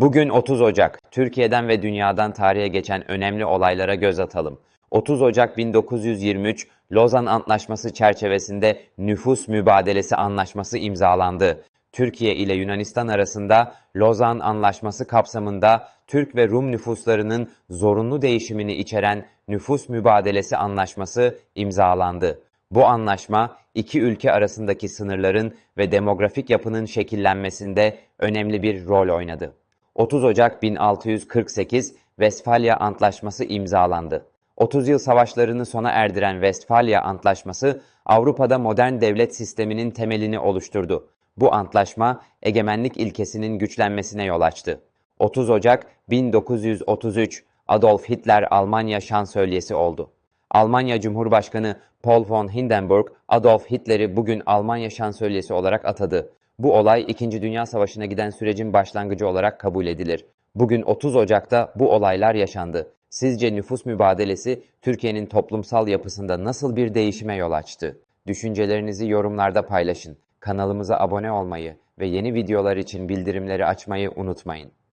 Bugün 30 Ocak. Türkiye'den ve dünyadan tarihe geçen önemli olaylara göz atalım. 30 Ocak 1923 Lozan Antlaşması çerçevesinde nüfus mübadelesi anlaşması imzalandı. Türkiye ile Yunanistan arasında Lozan Anlaşması kapsamında Türk ve Rum nüfuslarının zorunlu değişimini içeren nüfus mübadelesi anlaşması imzalandı. Bu anlaşma iki ülke arasındaki sınırların ve demografik yapının şekillenmesinde önemli bir rol oynadı. 30 Ocak 1648 Westfalia Antlaşması imzalandı. 30 yıl savaşlarını sona erdiren Westfalia Antlaşması Avrupa'da modern devlet sisteminin temelini oluşturdu. Bu antlaşma egemenlik ilkesinin güçlenmesine yol açtı. 30 Ocak 1933 Adolf Hitler Almanya şansölyesi oldu. Almanya Cumhurbaşkanı Paul von Hindenburg, Adolf Hitler'i bugün Almanya şansölyesi olarak atadı. Bu olay 2. Dünya Savaşı'na giden sürecin başlangıcı olarak kabul edilir. Bugün 30 Ocak'ta bu olaylar yaşandı. Sizce nüfus mübadelesi Türkiye'nin toplumsal yapısında nasıl bir değişime yol açtı? Düşüncelerinizi yorumlarda paylaşın. Kanalımıza abone olmayı ve yeni videolar için bildirimleri açmayı unutmayın.